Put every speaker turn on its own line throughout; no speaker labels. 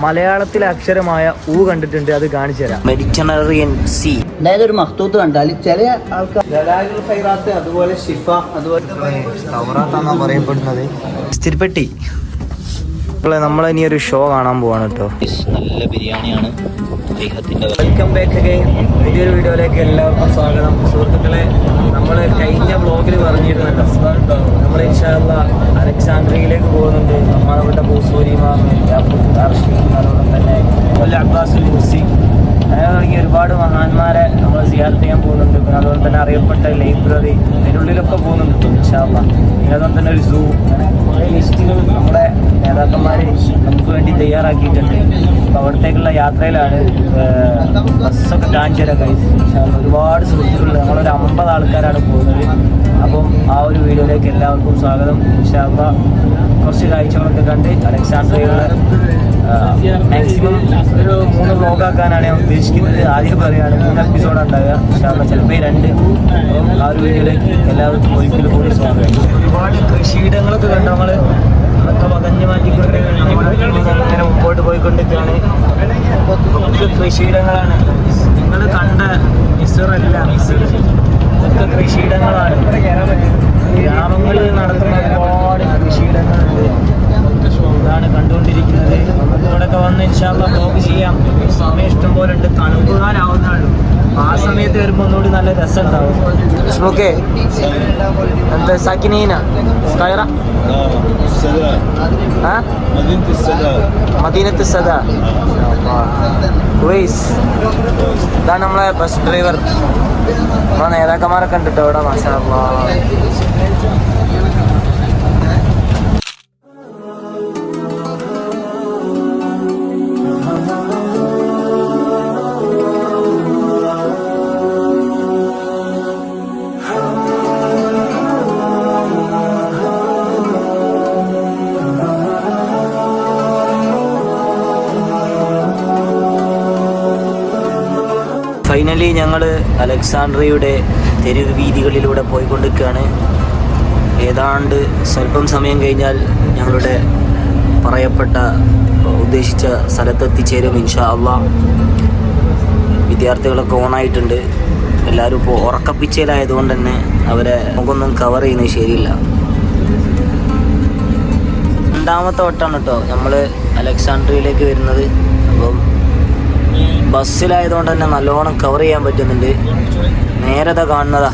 മലയാളത്തിലെ അക്ഷരമായ ഉ കണ്ടിട്ടുണ്ട് അത് കാണിച്ചു തരാം. സി
അതായത് ഒരു മഹത്വത്ത് കണ്ടാൽ ചില ആൾക്കാർ അതുപോലെ ഷിഫ അതുപോലെ
പറയപ്പെടുന്നത്? സ്ഥിരപ്പെട്ടി. നമ്മളെ ഇനി ഒരു ഷോ കാണാൻ പോവാണ് കേട്ടോ
നല്ല ബിരിയാണിയാണ്.
വെൽക്കം ബാക്ക് അഗൈൻ പുതിയൊരു വീഡിയോയിലേക്ക് എല്ലാവർക്കും സ്വാഗതം. സുഹൃത്തുക്കളെ നമ്മൾ കഴിഞ്ഞ ബ്ലോഗിൽ പറഞ്ഞിരുന്നല്ലോ. നമ്മൾ ഇൻഷാല്ല അലക്സാണ്ട്രിയയിലേക്ക് പോകുന്നുണ്ട്. നമ്മളവിടെ ബൂസൂരിമാർ അതോടൊപ്പം തന്നെ കൊല്ല അബ്ബാസുൽ മുസി അങ്ങനെ തുടങ്ങി ഒരുപാട് മഹാന്മാരെ നമ്മൾ സിയാർത്ത് ചെയ്യാൻ പോകുന്നുണ്ട്. പിന്നെ അതുപോലെ തന്നെ അറിയപ്പെട്ട ലൈബ്രറി അതിനുള്ളിലൊക്കെ പോകുന്നുണ്ട് ഇൻഷാല്ല പിന്നെ അതുപോലെ തന്നെ ഒരു സൂ ലിസ്റ്റുകൾ നമ്മുടെ നേതാക്കന്മാർ നമുക്ക് വേണ്ടി തയ്യാറാക്കിയിട്ടുണ്ട്. അപ്പോൾ അവിടത്തേക്കുള്ള യാത്രയിലാണ് ബസ്സൊക്കെ അല്ലാ. ഒരുപാട് സുഹൃത്തുക്കളുണ്ട്. നമ്മളൊരു അമ്പത് ആൾക്കാരാണ് പോകുന്നത്. അപ്പം ആ ഒരു വീഡിയോയിലേക്ക് എല്ലാവർക്കും സ്വാഗതം. ഇൻഷാല്ല കുറച്ച് കാഴ്ചകളൊക്കെ കണ്ട് അലക്സാണ്ടർ മാക്സിമം ഒരു മൂന്ന് വ്ലോഗ് ആക്കാനാണ് ഞാൻ ഉദ്ദേശിക്കുന്നത്. ആദ്യം പറയുകയാണ് മൂന്ന് എപ്പിസോഡ് ഉണ്ടാകുക ഇൻഷാല്ല ചിലപ്പോൾ രണ്ട്. ആ ഒരു വീഡിയോയിലേക്ക് എല്ലാവർക്കും ഒരിക്കലും കൂടി സ്വാഗതം. ഒരുപാട് കൃഷിയിടങ്ങളൊക്കെ കണ്ട് നമ്മൾ അതൊക്കെ പകഞ്ഞു മാറ്റിക്കൊണ്ട് ഇങ്ങനെ മുമ്പോട്ട് പോയിക്കൊണ്ടിരിക്കുകയാണ്. ഒക്കെ കൃഷിയിടങ്ങളാണ്. നിങ്ങൾ കണ്ട മിസറല്ല മിസർ. ഇതൊക്കെ കൃഷിയിടങ്ങളാണ്. ഗ്രാമങ്ങളിൽ നടത്തുന്ന കൃഷിയിടങ്ങളുണ്ട്. ഇതാണ് കണ്ടുകൊണ്ടിരിക്കുന്നത്. നമുക്ക് വന്ന് ഇൻഷാല്ല ബ്ലോഗ് ചെയ്യാം. സമയം ഇഷ്ടം പോലെ ഉണ്ട്. തണുപ്പുകാരാവുന്നതാണ് ആ സമയത്ത് വരുമ്പോൾ ഒന്നുകൂടി നല്ല രസമുണ്ടാവും. എന്താ സക്കിനീന?
കയറ.
മദീനത്ത് സദ. ഉവൈസ് നമ്മളെ ബസ് ഡ്രൈവർ നമ്മളെ നേതാക്കന്മാരൊക്കെ ഉണ്ട് കേട്ടോ ഇവിടെ മാഷാ ഫൈനലി ഞങ്ങൾ അലക്സാണ്ട്രിയയുടെ തെരുവ് വീതികളിലൂടെ പോയിക്കൊണ്ടിരിക്കുകയാണ്. ഏതാണ്ട് സ്വല്പം സമയം കഴിഞ്ഞാൽ ഞങ്ങളുടെ പറയപ്പെട്ട ഉദ്ദേശിച്ച സ്ഥലത്തെത്തിച്ചേരും ഇൻഷാ അള്ളാ വിദ്യാർത്ഥികളൊക്കെ ഓണായിട്ടുണ്ട്. എല്ലാവരും ഇപ്പോൾ ഉറക്കപ്പിച്ചയിലായതുകൊണ്ട് തന്നെ അവരെ നമുക്കൊന്നും കവർ ചെയ്യുന്നത് ശരിയില്ല. രണ്ടാമത്തെ വട്ടമാണ് കേട്ടോ നമ്മൾ അലക്സാണ്ട്രിയയിലേക്ക് വരുന്നത്. അപ്പം ബസ്സിലായതുകൊണ്ട് തന്നെ നല്ലോണം കവർ ചെയ്യാൻ പറ്റുന്നുണ്ട്. നേരത കാണുന്നതാ.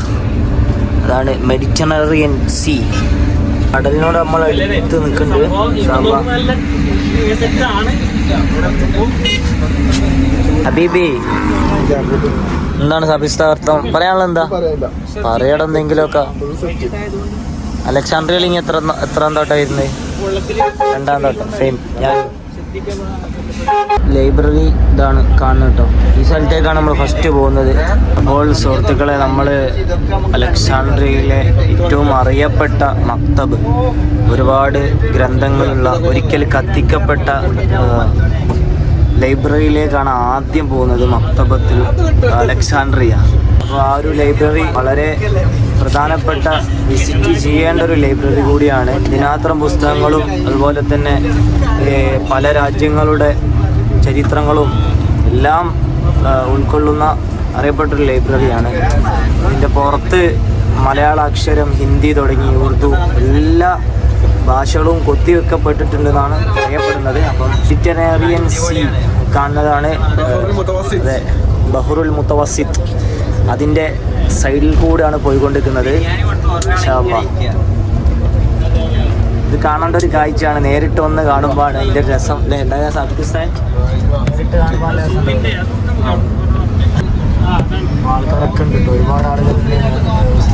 അതാണ് മെഡിറ്ററേനിയൻ സീ. കടലിനോട് നമ്മൾ ഇൻഷാ അല്ലാ. ഹബീബി എന്താണ് സബിസ്ഥാർത്ഥം പറയാനുള്ള എന്താ? പറയണം എന്തെങ്കിലുമൊക്കെ. അലക്സാണ്ട്രിയയിൽ ഇനി എത്ര എത്രാം തോട്ടായിരുന്നേ രണ്ടാം തോട്ടം. സെയിം ഞാൻ ലൈബ്രറി ഇതാണ് കാണുന്നത് കേട്ടോ. ഈ സ്ഥലത്തേക്കാണ് നമ്മൾ ഫസ്റ്റ് പോകുന്നത്. അപ്പോൾ സുഹൃത്തുക്കളെ നമ്മൾ അലക്സാണ്ട്രിയയിലെ ഏറ്റവും അറിയപ്പെട്ട മക്തബ്. ഒരുപാട് ഗ്രന്ഥങ്ങളുള്ള ഒരിക്കൽ കത്തിക്കപ്പെട്ട ലൈബ്രറിയിലേക്കാണ് ആദ്യം പോകുന്നത് മക്തബത്തിൽ അലക്സാണ്ട്രിയ. അപ്പോൾ ആ ഒരു ലൈബ്രറി വളരെ പ്രധാനപ്പെട്ട വിസിറ്റ് ചെയ്യേണ്ട ഒരു ലൈബ്രറി കൂടിയാണ്. ദിനാത്രം പുസ്തകങ്ങളും അതുപോലെ തന്നെ പല രാജ്യങ്ങളുടെ ചരിത്രങ്ങളും എല്ലാം ഉൾക്കൊള്ളുന്ന അറിയപ്പെട്ടൊരു ലൈബ്രറിയാണ് ഇതിന്റെ പുറത്ത് മലയാള അക്ഷരം ഹിന്ദി തുടങ്ങി ഉറുദു എല്ലാ ഭാഷകളും കൊത്തിവെക്കപ്പെട്ടിട്ടുണ്ടെന്നാണ് അറിയപ്പെടുന്നത്. അപ്പം സിറ്റനേറിയൻ സി കാണുന്നതാണ് അതെ ബഹ്റുൽ മുത്തവസിത്ത്. അതിന്റെ സൈഡിൽ കൂടെയാണ് പോയിക്കൊണ്ടിരിക്കുന്നത്. ഇത് കാണേണ്ട ഒരു കാഴ്ചയാണ്. നേരിട്ട് വന്ന് കാണുമ്പോഴാണ് അതിന്റെ രസം. ഉണ്ടായ സാബിസ്ഥാൻ നേരിട്ട് കാണുമ്പോൾ ആൾക്കാരൊക്കെ ഉണ്ട് ഒരുപാട് ആളുകൾ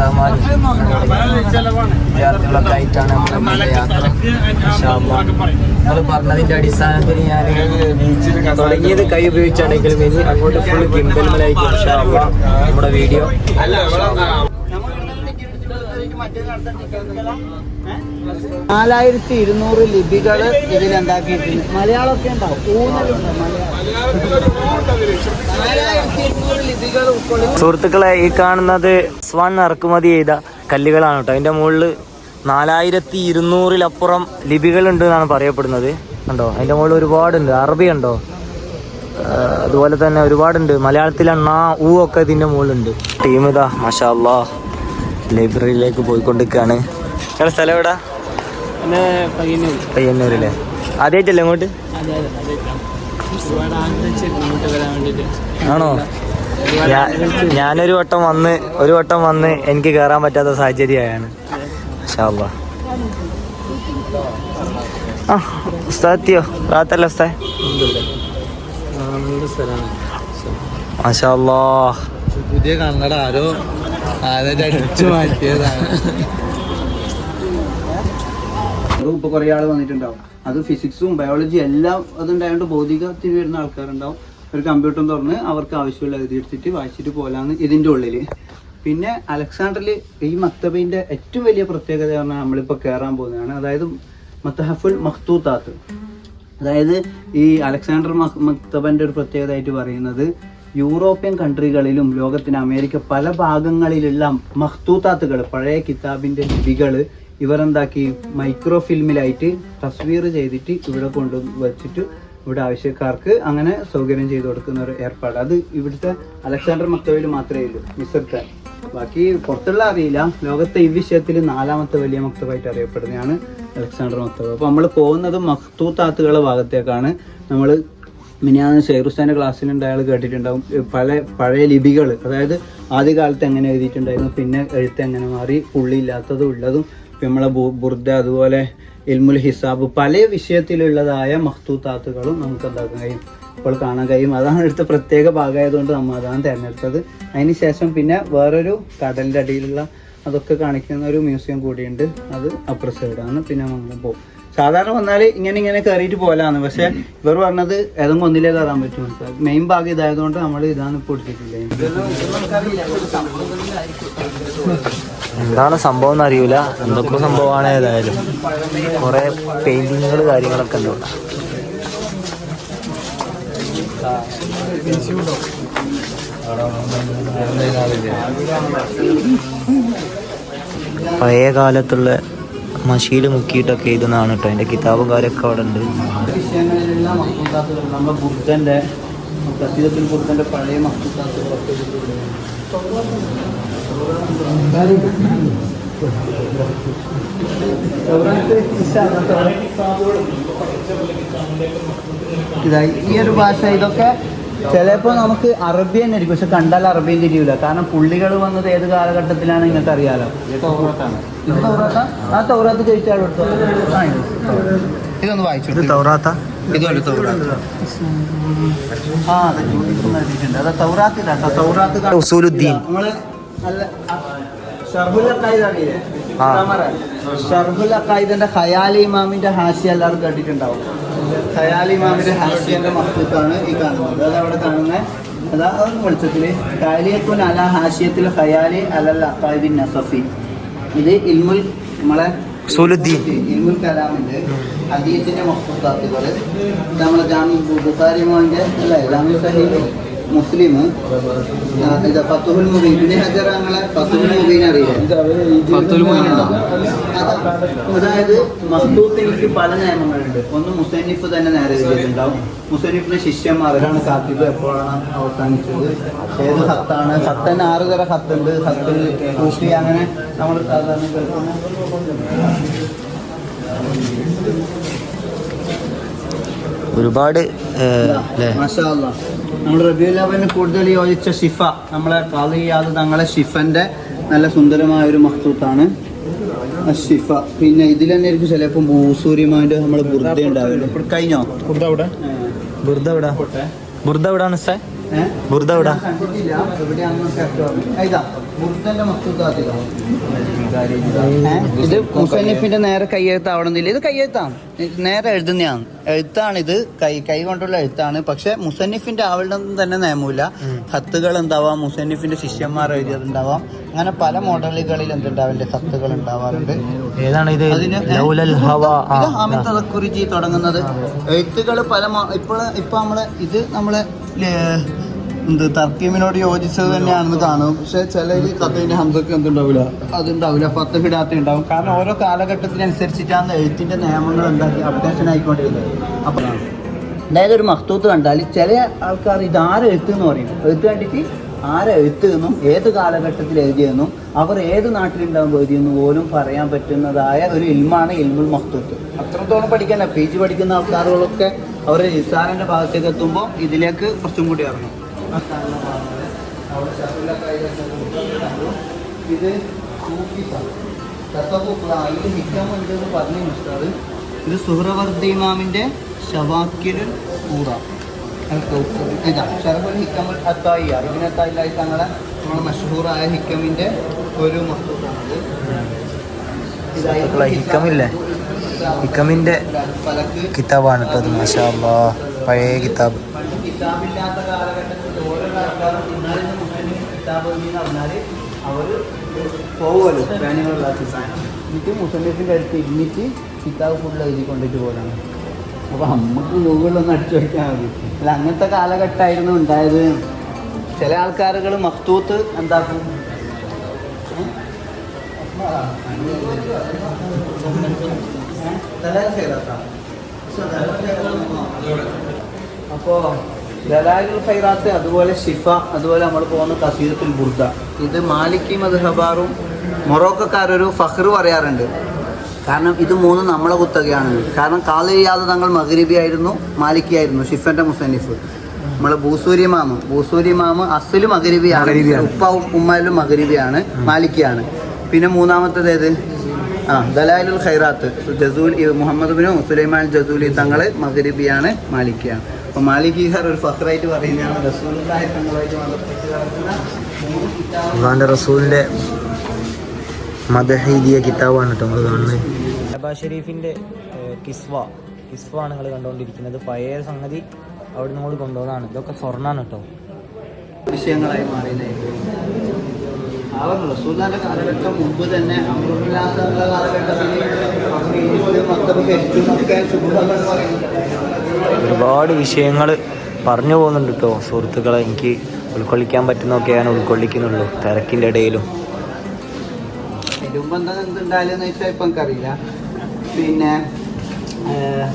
പുസ്തകന്മാരും വിദ്യാർത്ഥികളൊക്കെ ആയിട്ടാണ് യാത്ര. നിങ്ങൾ പറഞ്ഞതിന്റെ അടിസ്ഥാനത്തിൽ ഞാൻ തുടങ്ങിയത് കൈ ഉപയോഗിച്ചാണെങ്കിലും ഇനി അങ്ങോട്ട് ഫുൾ അല്ലാ നമ്മുടെ വീഡിയോ.
നാലായിരത്തി ഇരുന്നൂറ് ലിപികൾ ഇതിൽ ഉണ്ടാക്കിയിട്ടുണ്ട് മലയാളമൊക്കെ ഉണ്ടാവും ഊന്നലുണ്ട്? മലയാളം.
സുഹൃത്തുക്കളെ ഈ കാണുന്നത് സ്വാൻ ഇറക്കുമതി ചെയ്ത കല്ലുകളാണ് കേട്ടോ അതിന്റെ മുകളിൽ നാലായിരത്തി ഇരുന്നൂറിലപ്പുറം ലിപികളുണ്ട് എന്നാണ് പറയപ്പെടുന്നത്. കണ്ടോ? അതിന്റെ മുകളിൽ ഒരുപാടുണ്ട്. അറബി ഉണ്ടോ അതുപോലെ തന്നെ ഒരുപാടുണ്ട്. മലയാളത്തിൽ നാ ഊ ഒക്കെ ഇതിന്റെ മുകളിലുണ്ട്. ടീം ഇതാ മാഷാ അല്ലാ ലൈബ്രറിയിലേക്ക് പോയിക്കൊണ്ടിരിക്കുകയാണ് നിങ്ങളുടെ സ്ഥലം എവിടാ? പയ്യന്നൂരില്ലേ ആദ്യമായിട്ടല്ലേ ഇങ്ങോട്ട് ആണോ? ഞാനൊരു വട്ടം വന്ന് ഒരു വട്ടം വന്ന് എനിക്ക് കയറാൻ പറ്റാത്ത സാഹചര്യമായാണ്. മാഷാ റാത്തല്ലോ ആ ഉസ്താദെത്തിയോ റാത്തല്ല ഉസ്താദ്. മാഷാ
പുതിയ കണ്ണട ആരോ ആരോ അടിച്ചു മാറ്റിയതാണ്. ഇപ്പൊ കുറെ ആൾ വന്നിട്ടുണ്ടാവും. അത് ഫിസിക്സും ബയോളജി എല്ലാം അതുണ്ടായതുകൊണ്ട് ഭൗതികത്തിൽ വരുന്ന ആൾക്കാരുണ്ടാവും. ഒരു കമ്പ്യൂട്ടർ തുറന്ന് അവർക്ക് ആവശ്യമുള്ള എഴുതിയെടുത്തിട്ട് വായിച്ചിട്ട് പോലാന്ന് ഇതിന്റെ ഉള്ളിൽ. പിന്നെ അലക്സാണ്ടറിൽ ഈ മക്തബിന്റെ ഏറ്റവും വലിയ പ്രത്യേകത പറഞ്ഞാൽ നമ്മളിപ്പോ കയറാൻ പോകുന്നതാണ്. അതായത് മത്തഹഫുൽ മഖ്തൂത്താത്ത്. അതായത് ഈ അലക്സാണ്ടർ മക്- മക്തബന്റെ ഒരു പ്രത്യേകതയായിട്ട് പറയുന്നത് യൂറോപ്യൻ കൺട്രികളിലും ലോകത്തിന് അമേരിക്ക പല ഭാഗങ്ങളിലെല്ലാം മഖ്തൂത്താത്തുകൾ പഴയ കിതാബിന്റെ ലിപികൾ ഇവരെന്താക്കി? മൈക്രോ ഫിലിമിലായിട്ട് തസ്വീർ ചെയ്തിട്ട് ഇവിടെ കൊണ്ടു വച്ചിട്ട് ഇവിടെ ആവശ്യക്കാർക്ക് അങ്ങനെ സൗകര്യം ചെയ്തു കൊടുക്കുന്ന ഒരു ഏർപ്പാട്. അത് ഇവിടുത്തെ അലക്സാണ്ടർ മത്തോയിൽ മാത്രമേ ഉള്ളൂ മിസർത്തെ ബാക്കി പുറത്തുള്ള അറിയില്ല. ലോകത്തെ ഈ വിഷയത്തിൽ നാലാമത്തെ വലിയ മക്തവായിട്ട് അറിയപ്പെടുന്നതാണ് അലക്സാണ്ടർ മക്തബ് അപ്പോൾ നമ്മൾ പോകുന്നത് മഖ്തൂത്താത്തുകളുടെ ഭാഗത്തേക്കാണ്. നമ്മൾ മിനിയാന്ന് ഷെയ്റുസ്താന്റെ ക്ലാസ്സിലുണ്ടായ ആൾ കേട്ടിട്ടുണ്ടാവും. പല പഴയ ലിപികൾ അതായത് ആദ്യകാലത്ത് എങ്ങനെ എഴുതിയിട്ടുണ്ടായിരുന്നു പിന്നെ എഴുത്ത് എങ്ങനെ മാറി പുള്ളിയില്ലാത്തതും ഉള്ളതും ബു- ബുർദ അതുപോലെ ഇൽമുൽ ഹിസാബ് പല വിഷയത്തിലുള്ളതായ മഹ്തൂത്താത്തുകളും നമുക്ക് എന്താക്കാൻ കഴിയും. ഇപ്പോൾ കാണാൻ കഴിയും. അതാണ് എടുത്ത പ്രത്യേക ഭാഗമായതുകൊണ്ട് നമ്മൾ അതാണ് തിരഞ്ഞെടുത്തത്. അതിന് ശേഷം പിന്നെ വേറൊരു കടലിന്റെ അടിയിലുള്ള അതൊക്കെ കാണിക്കുന്ന ഒരു മ്യൂസിയം കൂടിയുണ്ട്. അത് അപ്പുറ സൈഡാണ് പിന്നെ നമ്മൾ പോകും. സാധാരണ വന്നാൽ ഇങ്ങനെ ഇങ്ങനെ കയറിയിട്ട് പോലാണ് പക്ഷെ ഇവർ പറഞ്ഞത് ഏതെങ്കിലും ഒന്നിലേ കയറാൻ പറ്റും മെയിൻ ഭാഗം ഇതായതുകൊണ്ട് നമ്മൾ ഇതാണ് ഇപ്പോൾ
എന്താണ് സംഭവം എന്ന് അറിയൂല. എന്തൊക്കെ സംഭവമാണ് ഏതായാലും. കുറെ പെയിന്റിങ്ങുകൾ കാര്യങ്ങളൊക്കെ ഉണ്ട്. പഴയ കാലത്തുള്ള മഷീൽ മുക്കിയിട്ടൊക്കെ എഴുതുന്നതാണ് കേട്ടോ അതിന്റെ കിതാബും കാര്യമൊക്കെ അവിടെ ഉണ്ട്
നമ്മുടെ പഴയ. ഇതായി ഈ ഒരു ഭാഷ ഇതൊക്കെ ചിലപ്പോൾ നമുക്ക് അറബി തന്നെ ആയിരിക്കും പക്ഷെ കണ്ടാൽ അറബിയും തിരിയൂല. കാരണം പുള്ളികൾ വന്നത് ഏത് കാലഘട്ടത്തിലാണ് നിങ്ങൾക്ക് അറിയാലോ ഇത് തൗറാത്താ? ആ തൗറാത്ത് ചോദിച്ചാൽ. ഇതൊന്ന് വായിച്ചു.
തൗറാത്ത?
ആ അതെ അത്
ഉസൂലുദ്ദീൻ.
നമ്മൾ നല്ല ഖയാലി ഇമാമിന്റെ ഹാസ്യ എല്ലാവരും കേട്ടിട്ടുണ്ടാവും. ഖയാലി ഇമാമിന്റെ ഹാഷിയന്റെ മഹത്വത്താണ് ഈ കാണുന്നത്. അത് അവിടെ കാണുന്ന അതാ അതൊന്ന് വെളിച്ചത്തിൽ ഖാലിയക്കുൻ അല ഹാഷിയത്തിൽ ഖയാലി അലല്ല അഖായിദിൻ നസഫി. ഇത് ഇൽമുൽ നമ്മളെ ഇൽമുൽ കലാമിന്റെ ഹദീസിന്റെ മഹത്വത്താത്തുകൾ. നമ്മളെ ജാമി ബുഖാരി മോന്റെ അല്ല? ജാമി സഹീൽ മുസ്ലിം. ഇത് ഫത്തുഹുൽ മുബീൻ. പിന്നെ ഹജറാങ്ങളെ ഫത്തുഹുൽ മുബീൻ മുബീൻ. അതായത് മസ്തൂത്തിനിക്ക് പല നിയമങ്ങളുണ്ട്. ഒന്ന് മുസന്നിഫ് തന്നെ നേരെ ചെയ്തിട്ടുണ്ടാവും മുസന്നിഫിന്റെ ശിഷ്യന്മാരാണ് കാത്തിബ് എപ്പോഴാണ് അവസാനിച്ചത്? ഏത് ഹത്താണ്? ഹത്തന്നെ ആറ് തര ഹത്തുണ്ട്. ഹത്ത് കൂട്ടി അങ്ങനെ നമ്മൾ സാധാരണ കേൾക്കുന്ന.
ഒരുപാട്.
നമ്മൾ റബിയുല്ലാബിന് കൂടുതൽ യോജിച്ച ഷിഫ നമ്മളെ കാളിയാത് തങ്ങളെ ഷിഫന്റെ നല്ല സുന്ദരമായ ഒരു മഹത്തൂത്താണ് ഷിഫ പിന്നെ ഇതിൽ തന്നെ ആയിരിക്കും ചിലപ്പോൾ ഭൂസൂര്യമാന്റെ നമ്മൾ ബുർദ ഉണ്ടാവില്ല? കഴിഞ്ഞോ?
ബുർദ എവിടെ? ബുർദ എവിടെ? ബുർദ എവിടാണ് എവിടെ?
ഇത് മുസന്നിഫിന്റെ നേരെ കയ്യെഴുത്താവണമെന്നില്ല. ഇത് കയ്യെഴുത്താണ്. നേരെ എഴുതുന്നതാണ്. എഴുത്താണ് ഇത് കൈ കൈ കൊണ്ടുള്ള എഴുത്താണ്. പക്ഷെ മുസന്നിഫിന്റെ ആവണമെന്ന് തന്നെ നിയമമില്ല കത്തുകൾ എന്താവാം മുസന്നിഫിന്റെ ശിഷ്യന്മാർ എഴുതിയതുണ്ടാവാം. അങ്ങനെ പല മോഡലുകളിൽ എന്തുണ്ടാവില്ല കത്തുകൾ ഉണ്ടാവാറുണ്ട്.
ഏതാണ് ഇത്?
ഹാമിദ് തുടങ്ങുന്നത്. എഴുത്തുകൾ പല ഇപ്പോൾ ഇപ്പൊ നമ്മൾ ഇത് നമ്മളെ എന്ത് തർക്കീമിനോട് യോജിച്ചത് തന്നെയാണെന്ന് കാണും. പക്ഷെ ചില കഥയിന്റെ ഹംസക്ക് എന്തുണ്ടാവില്ല അതുണ്ടാവില്ല ഫത്തഹിടാത്ത ഉണ്ടാവും. കാരണം ഓരോ കാലഘട്ടത്തിനനുസരിച്ചിട്ടാണ് എഴുത്തിന്റെ നിയമങ്ങൾ എന്താക്കി അപ്ഡേഷൻ ആയിക്കൊണ്ടിരുന്നത്. അപ്പോൾ അതായത് ഒരു മഹത്വത്ത് കണ്ടാൽ ചില ആൾക്കാർ ഇതാരെ എഴുത്ത് എന്ന് പറയും? എഴുത്ത് കണ്ടിട്ട് ആരെ എഴുത്ത് എന്നും ഏത് കാലഘട്ടത്തിൽ എഴുതിയെന്നും അവർ ഏത് നാട്ടിലുണ്ടാകുമ്പോൾ എഴുതിയെന്നും പോലും പറയാൻ പറ്റുന്നതായ ഒരു ഇൽമാണ് ഇൽമുൽ മഹത്വത്ത് അത്രത്തോളം പഠിക്കാന. പി ജി പഠിക്കുന്ന ആൾക്കാരുകളൊക്കെ അവർ നിസ്സാരന്റെ ഭാഗത്തേക്ക് എത്തുമ്പോൾ ഇതിലേക്ക് കുറച്ചും കൂടി ഇറങ്ങും. ഇത് സൂഫിസാണ്. ഇത് ഹിക്കം ഉണ്ട് എന്ന് പറഞ്ഞു ഉസ്താദ് ഇത് സുഹ്രവർദ്ധി ഇമാമിന്റെ ഷവാക്കിലുൽ ഊറ അൽ കൗസർ. ഇതാ ഷറഫുൽ ഹിക്കമുൽ അത്തായിയ ഇതിനത്തായി തങ്ങളെ നമ്മുടെ മഷഹൂറായ ഹിക്കമിന്റെ ഒരു
ഹിക്കമില്ലേ? ഹിക്കമിന്റെ
ഫലക്ക്
കിതാബാണ് കേട്ടോ മാഷാ. പഴയ കിതാബ്
കിതാബില്ലാത്ത കാലഘട്ടത്തിൽ ആൾക്കാരും മുസ്ലിം കിതാബ് എന്നിട്ട് മുസ്ലിംസിന്റെ അടുത്ത് ഇരുന്നിട്ട് കിതാബ് ഫുള്ള് എഴുതി കൊണ്ടിട്ട് പോലാണ് അപ്പോൾ നമുക്ക് ഗൂഗിളൊന്നും അടിച്ചു വയ്ക്കാൻ മതി അല്ല അങ്ങനത്തെ കാലഘട്ടമായിരുന്നു ഉണ്ടായത് ചില ആൾക്കാരുകൾ മഫ്തൂത്ത് എന്താക്കും ഏ? ദലാലുൽ ഖൈറാത്ത് അതുപോലെ ഷിഫ അതുപോലെ നമ്മൾ പോകുന്ന കസീദത്തുൽ ബുർദ. ഇത് മാലിക്കി മദ്ഹബാറും മൊറോക്കക്കാരൊരു ഫഖർ പറയാറുണ്ട്. കാരണം ഇത് മൂന്നും നമ്മളെ കുത്തകയാണ്. കാരണം കാലയ്യാതെ തങ്ങൾ മഗ്രിബി ആയിരുന്നു മാലിക്കി ആയിരുന്നു ഷിഫന്റെ മുസന്നിഫ്. നമ്മളെ ഭൂസൂരി മാമ് ഭൂസൂരി മാമ് അസൽ മകരിബിയാണ്. ഉപ്പ ഉമ്മാലും മകരിബിയാണ് മാലിക്കിയാണ്. പിന്നെ മൂന്നാമത്തേത് ഏത്? ആ ദലാലുൽ ഖൈറാത്ത്. ജസൂൽ മുഹമ്മദ് ബിനു സുലൈമാൻ ജസൂലി തങ്ങൾ മകരിബിയാണ് മാലിക്കിയാണ്. അപ്പൊ സാർ ഒരു ഫഖറായിട്ട് പറയുന്നതാണ്.
റസൂലിന്റെ റസൂലിന്റെ മതഹീദിയ കിതാബാണ് കേട്ടോ നമ്മൾ കാണുന്നത്. ഷബാ ഷെരീഫിന്റെ കിസ്വ കിസ്വ. ആണ് നിങ്ങൾ കണ്ടുകൊണ്ടിരിക്കുന്നത്. പഴയ സംഗതി അവിടെ നിങ്ങൾ കൂടി കൊണ്ടുപോകുന്നതാണ് ഇതൊക്കെ സ്വർണാണ് കേട്ടോ.
വിഷയങ്ങളായി മാറിയതായിരുന്നു അവർ റസൂലിന്റെ കാലഘട്ടം മുമ്പ് തന്നെ അമൃതില്ലാത്ത കാലഘട്ടത്തിൽ അവർ ഏറ്റവും ശുഭങ്ങൾ
ഒരുപാട് വിഷയങ്ങൾ പറഞ്ഞു പോകുന്നുണ്ട് കേട്ടോ സുഹൃത്തുക്കളെ എനിക്ക് ഉൾക്കൊള്ളിക്കാൻ പറ്റുന്നൊക്കെ ഞാൻ ഉൾക്കൊള്ളിക്കുന്നുള്ളൂ. തിരക്കിന്റെ ഇടയിലും.
എന്താ എന്തുണ്ടായാലെന്ന് വെച്ചാൽ ഇപ്പം എനിക്കറിയില്ല പിന്നെ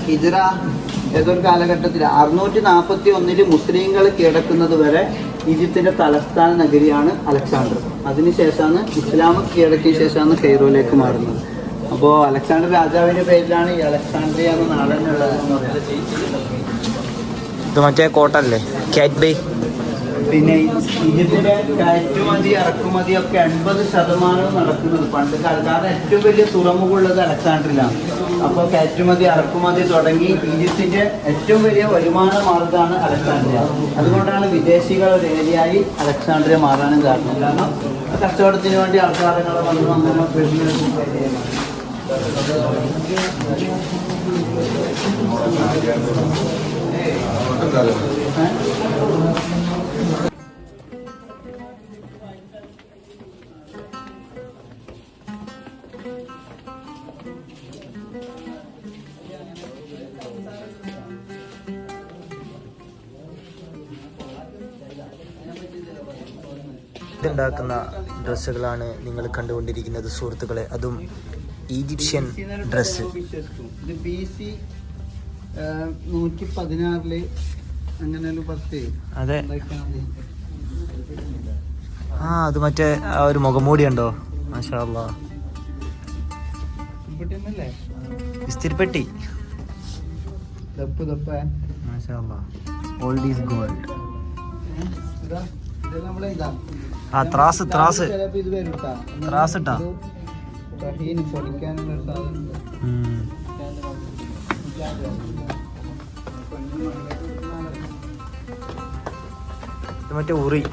ഹിജ്റ ഏതൊരു കാലഘട്ടത്തിൽ അറുന്നൂറ്റി നാൽപ്പത്തി ഒന്നിൽ മുസ്ലിങ്ങൾ കീഴടക്കുന്നത് വരെ ഈജിപ്തിന്റെ തലസ്ഥാന നഗരിയാണ് അലക്സാണ്ടർ. അതിനുശേഷമാണ് ഇസ്ലാം കീഴടക്കിയ ശേഷമാണ് കെയ്റോയിലേക്ക് മാറുന്നത്. അപ്പോൾ അലക്സാണ്ടർ രാജാവിന്റെ പേരിലാണ് ഈ അലക്സാണ്ട്രിയ എന്ന നാടനുള്ളത്
ഇത് മറ്റേ കോട്ടല്ലേ? കാറ്റ് ബേ
പിന്നെ ഇതിന്റെ കയറ്റുമതി ഇറക്കുമതി ഒക്കെ എൺപത് ശതമാനവും നടക്കുന്നത്. പണ്ട് കാലത്ത് ഏറ്റവും വലിയ തുറമുഖമുള്ളത് അലക്സാണ്ട്രിലാണ് അപ്പോൾ കയറ്റുമതി ഇറക്കുമതി തുടങ്ങി ഈജിപ്തിന്റെ ഏറ്റവും വലിയ വരുമാന മാർഗമാണ് അലക്സാണ്ട്രിയ. അതുകൊണ്ടാണ് വിദേശികൾ ഒരു ഏരിയയായി അലക്സാണ്ട്രിയ മാറാനും കാരണം. കാരണം കച്ചവടത്തിന് വേണ്ടി ആൾക്കാരങ്ങളെ വന്ന് വരുന്ന
ഇതുണ്ടാക്കുന്ന ഡ്രസ്സുകളാണ് നിങ്ങൾ കണ്ടുകൊണ്ടിരിക്കുന്നത് സുഹൃത്തുക്കളെ. അതും ഈജിപ്ഷ്യൻ ഡ്രസ്സ്.
ഇത് ബി സി നൂറ്റി പതിനാറിൽ അങ്ങനെ ഒരു പത്ത്
അതെ. ആ അത് മറ്റേ ആ ഒരു മുഖംമൂടി ഉണ്ടോ മാഷാ ഇസ്തിരിപ്പെട്ടി ഓൾഡ് ഈസ് ഗോൾഡ് ആ ത്രാസ് ത്രാസ്. ത്രാസ് ഇട്ടാ?
പൊടിക്കാനുള്ള സാധനമുണ്ട്.
മറ്റേ ഉറി.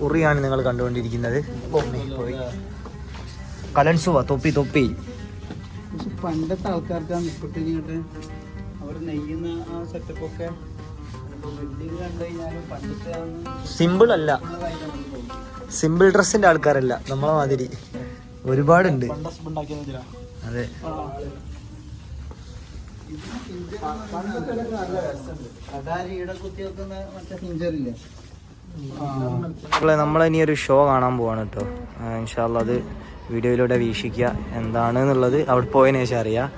ഉറിയാണ് നിങ്ങൾ കണ്ടുകൊണ്ടിരിക്കുന്നത്. കലൻസുവ തൊപ്പി തൊപ്പി.
പണ്ടത്തെ ആൾക്കാർക്ക് ഇങ്ങോട്ട് അവർ നെയ്യുന്ന ആ സെറ്റപ്പ് ഒക്കെ
സിമ്പിൾ അല്ല. സിമ്പിൾ ഡ്രസ്സിന്റെ ആൾക്കാരല്ല നമ്മളെ മാതിരി. ഒരുപാടുണ്ട്. അതെ. നമ്മളെ നമ്മളിനി ഒരു ഷോ കാണാൻ പോവാണ് കേട്ടോ ഇൻഷാല്ല അത് വീഡിയോയിലൂടെ വീക്ഷിക്കുക എന്താണ് എന്നുള്ളത് അവിടെ പോയതിനു ശേഷം അറിയാം.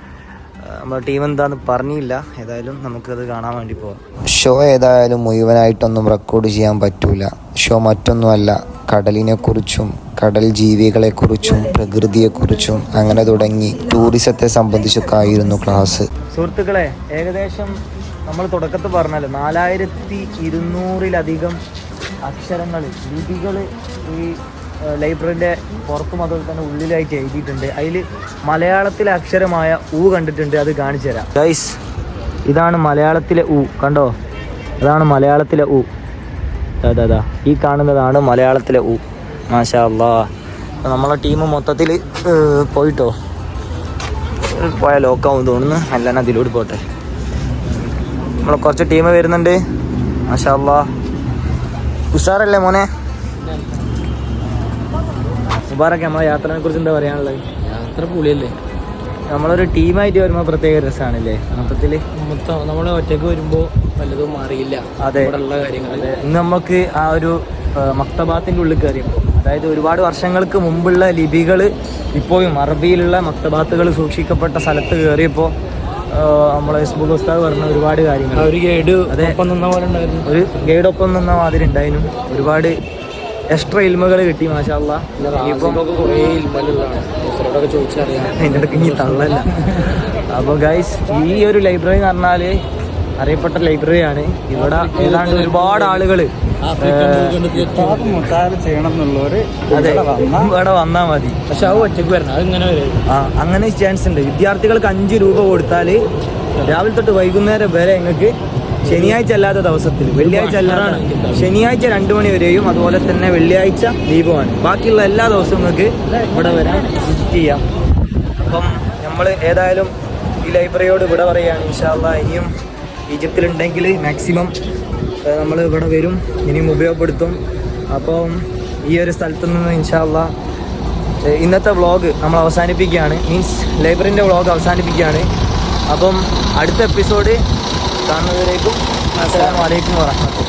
നമ്മുടെ ടീം എന്താന്ന് പറഞ്ഞില്ല. ഏതായാലും നമുക്കത് കാണാൻ വേണ്ടി പോവാം.
ഷോ ഏതായാലും മുഴുവനായിട്ടൊന്നും റെക്കോർഡ് ചെയ്യാൻ പറ്റൂല. ഷോ മറ്റൊന്നുമല്ല. കടലിനെക്കുറിച്ചും കടൽ ജീവികളെക്കുറിച്ചും പ്രകൃതിയെക്കുറിച്ചും അങ്ങനെ തുടങ്ങി ടൂറിസത്തെ സംബന്ധിച്ചൊക്കെ ആയിരുന്നു ക്ലാസ്
സുഹൃത്തുക്കളെ ഏകദേശം നമ്മൾ തുടക്കത്തിൽ പറഞ്ഞല്ലോ നാലായിരത്തി ഇരുന്നൂറിലധികം അക്ഷരങ്ങൾ ലിപികൾ ഈ ലൈബ്രറിന്റെ പുറത്തും അതുപോലെ തന്നെ ഉള്ളിലായിട്ട് എഴുതിയിട്ടുണ്ട്. അതിൽ മലയാളത്തിലെ അക്ഷരമായ ഊ കണ്ടിട്ടുണ്ട് അത് കാണിച്ചു തരാം ഗൈസ് ഇതാണ് മലയാളത്തിലെ ഊ കണ്ടോ? അതാണ് മലയാളത്തിലെ ഊ. അതാ അതാ ഈ കാണുന്നതാണ് മലയാളത്തിലെ ഊ. മാഷാ അല്ലാ നമ്മളെ ടീം മൊത്തത്തിൽ പോയിട്ടോ? പോയ ലോക്കാവും തോന്നുന്നു. അല്ലാതെ അതിലൂടെ പോട്ടെ. നമ്മൾ കുറച്ച് ടീം വരുന്നുണ്ട്. മാഷാ ഉഷാറല്ലേ മോനെ? ഉപാറൊക്കെ നമ്മളെ യാത്രനെ കുറിച്ച് എന്താ പറയാനുള്ളത്?
യാത്ര പുളിയല്ലേ?
നമ്മളൊരു ടീമായിട്ട് വരുമ്പോൾ പ്രത്യേക രസമാണല്ലേ മൊത്തത്തിൽ
മൊത്തം നമ്മൾ ഒറ്റയ്ക്ക് വരുമ്പോൾ വല്ലതും മാറിയില്ല.
അതെ.
ഉള്ള കാര്യങ്ങൾ
ഇന്ന് നമുക്ക് ആ ഒരു മക്തബാത്തിന്റെ മക്തബാത്തിന്റെ ഉള്ളിൽ കയറിയപ്പോൾ അതായത് ഒരുപാട് വർഷങ്ങൾക്ക് മുമ്പുള്ള ലിപികൾ ഇപ്പോഴും അറബിയിലുള്ള മക്തബാത്തുകൾ സൂക്ഷിക്കപ്പെട്ട സ്ഥലത്ത് കയറിയപ്പോൾ നമ്മളെ ഹിസ്ബുൾ ഉസ്താദ് പറഞ്ഞ ഒരുപാട് കാര്യങ്ങൾ
ഒരു ഗൈഡ്
അതെ.
ഒപ്പം നിന്ന പോലെ ഉണ്ടായിരുന്നു.
ഒരു ഗൈഡ് ഒപ്പം നിന്ന മാതിരി ഉണ്ടായിരുന്നു. ഒരുപാട് എക്സ്ട്രാ ഇൽമകൾ കിട്ടി മാഷാള്ള
റാസിഖൊക്കെ കുറേ ഇൽമലുള്ളതാണ് ചോദിച്ചറിയാം.
അതിന്റെ ഇടയ്ക്ക് ഇനി തള്ളല്ല. അപ്പോൾ ഗൈസ് ഈ ഒരു ലൈബ്രറി എന്ന് പറഞ്ഞാൽ അറിയപ്പെട്ട ലൈബ്രറിയാണ് ഇവിടെ ഏതാണ്ട് ഒരുപാട് ആളുകൾ ഇവിടെ വന്നാൽ മതി.
പക്ഷെ അത് ഒറ്റയ്ക്ക് വരണം
ആ അങ്ങനെ ചാൻസ് ഉണ്ട്. വിദ്യാർത്ഥികൾക്ക് അഞ്ച് രൂപ കൊടുത്താൽ രാവിലെ തൊട്ട് വൈകുന്നേരം വരെ നിങ്ങൾക്ക് ശനിയാഴ്ച അല്ലാത്ത ദിവസത്തിൽ വെള്ളിയാഴ്ച അല്ലാതെ ശനിയാഴ്ച രണ്ടു മണി വരെയും അതുപോലെ തന്നെ വെള്ളിയാഴ്ച ദീപമാണ്. ബാക്കിയുള്ള എല്ലാ ദിവസവും നിങ്ങൾക്ക് ഇവിടെ വരാൻ വിസിറ്റ് ചെയ്യാം. അപ്പം നമ്മൾ ഏതായാലും ഈ ലൈബ്രറിയോട് ഇവിടെ പറയുകയാണ് ഇൻഷാല്ല ഇനിയും ഈജിപ്തിലുണ്ടെങ്കിൽ മാക്സിമം നമ്മൾ ഇവിടെ വരും ഇനിയും ഉപയോഗപ്പെടുത്തും. അപ്പം ഈ ഒരു സ്ഥലത്ത് നിന്ന് ഇൻഷാല്ല ഇന്നത്തെ വ്ളോഗ് നമ്മൾ അവസാനിപ്പിക്കുകയാണ്. മീൻസ് ലൈബ്രറിന്റെ വ്ളോഗ് അവസാനിപ്പിക്കുകയാണ്. അപ്പം അടുത്ത എപ്പിസോഡ് കാണുന്നവരേക്കും അസ്സാം വലൈക്കും വാഹമത്തുള്ള